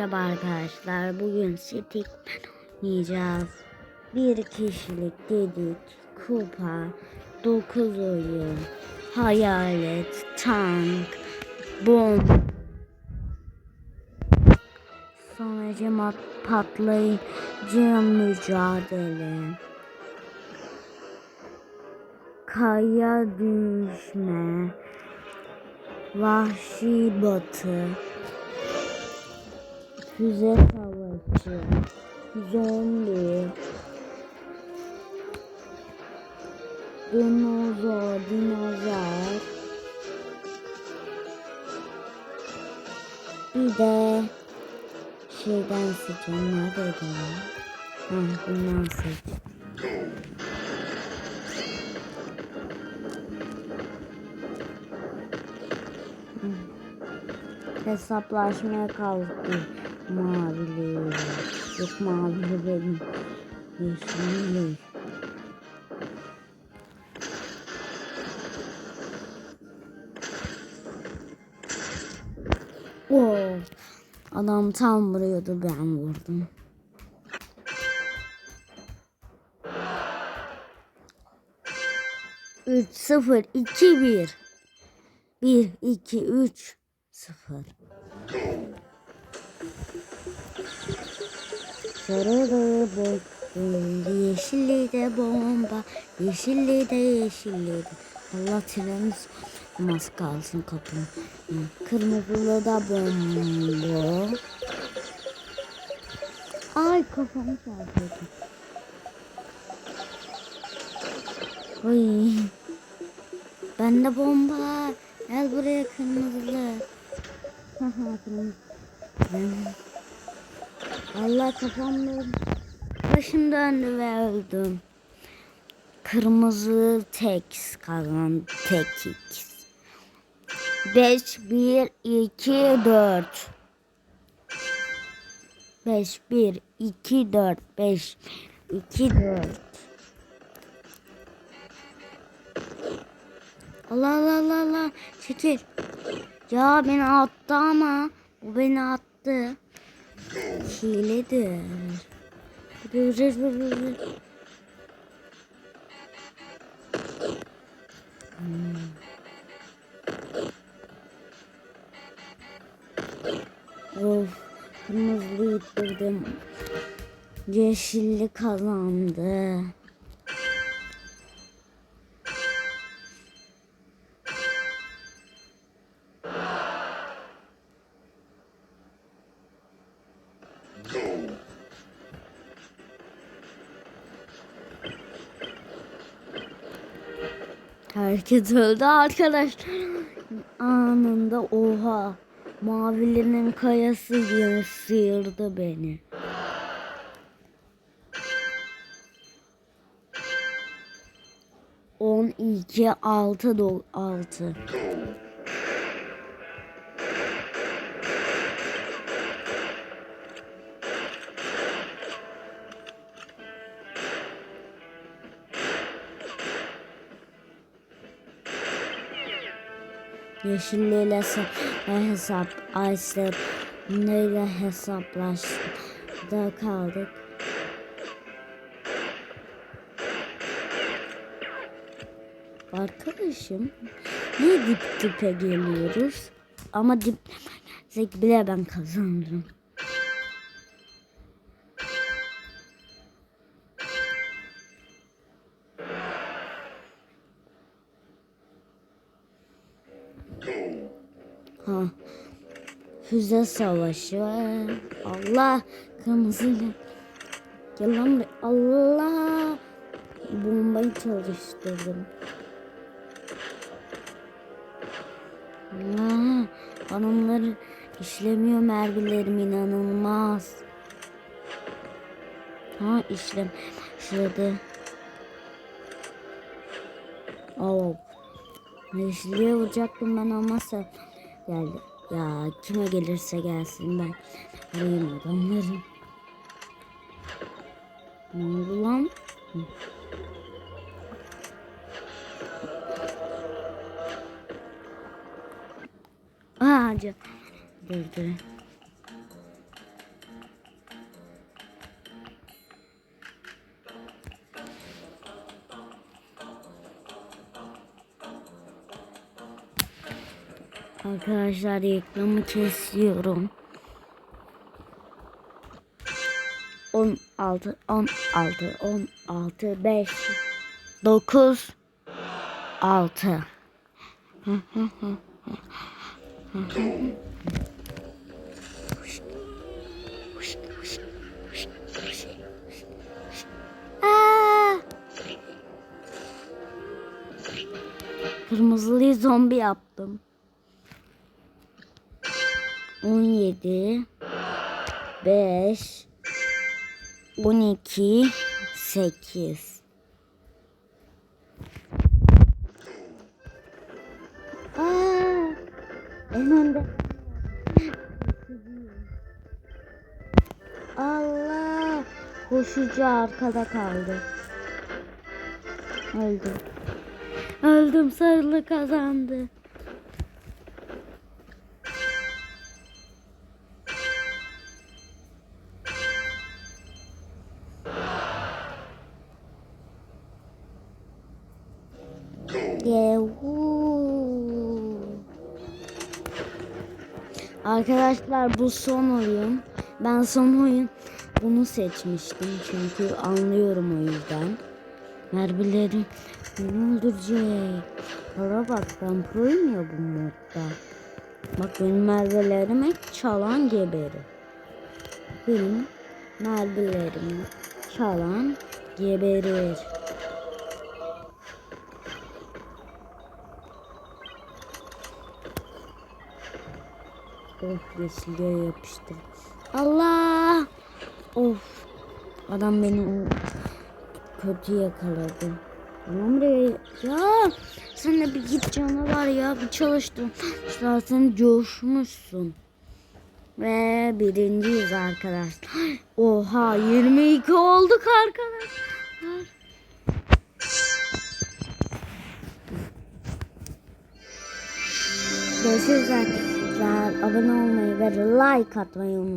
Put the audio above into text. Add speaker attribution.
Speaker 1: Merhaba arkadaşlar. Bugün Stickman oynayacağız. Bir kişilik dedik. Kupa, 9 oyun, hayalet, tank, bom. Sonucu patlayıcı mücadele. Kaya düşme. Vahşi batı. Füze savaşı. Zombi. Dinozor, dinozor. Bir de şeyden seçeceğim. Neredeydi ya? Ha, bundan seç. Hesaplaşmaya kalktı mavili. Yok mavili benim. Yeşilli. Oo. Adam tam vuruyordu ben vurdum. Üç, sıfır, iki, bir. Bir, iki, üç, sıfır. Sarılı bomba, yeşilli de bomba, yeşilli de yeşilli de. Allah trenimiz mas kalsın kapının. Kırmızılı da bomba. Ay kafamı çarpıyordu. Oy. Bende bomba. var. Gel buraya kırmızılı. Haha kırmızı. Allah kafamda başım döndü ve öldüm. Kırmızı tek kalan tek x. 5 1 2 4 5 1 2 4 5 2 4 Allah Allah Allah Allah çekil. Ya beni attı ama o beni attı. Hiledir. Hmm. Of, kırmızıyı ittirdim. Yeşilli kazandı. Herkes öldü arkadaşlar. Anında oha. Mavilerin kayası yine sıyırdı beni. On iki altı do altı. Yeşilliyle se- hesap Ayşe neyle hesaplaştı kaldık. Arkadaşım niye dip dipe geliyoruz? Ama dip bile ben kazanırım. Füze savaşı. Allah kırmızıyla. Gel lan buraya. Allah. Bombayı çalıştırdım. Allah. Hanımları işlemiyor mermilerim inanılmaz. Ha işlem. Şurada. Oh. Yeşilliğe vuracaktım ben ama sen geldi. Ya kime gelirse gelsin ben arayayım adamları. Ne oldu lan? Hı. Aa. Dur dur. Arkadaşlar reklamı kesiyorum. 16 16 16 5 9 6 Aa! Kırmızılıyı zombi yaptım. 17 5 12 8 Aa, en önde. Allah! Koşucu arkada kaldı. Öldüm. Öldüm sarılı kazandı. Yehu. Arkadaşlar bu son oyun. Ben son oyun bunu seçmiştim çünkü anlıyorum o yüzden. Mermilerim beni öldürecek. Para bak ben proyum ya bu modda. Bak benim mermilerimi çalan geberir. Benim mermilerimi çalan geberir. Oh yeşilliğe yapıştır. Allah! Of. Adam beni kötü yakaladı. Emre ya sen de bir git canavar ya bir çalıştın. Zaten coşmuşsun. Ve birinciyiz arkadaşlar. Oha 22 olduk arkadaşlar. Görüşürüz arkadaşlar. Abone olmayı ve like atmayı unutmayın.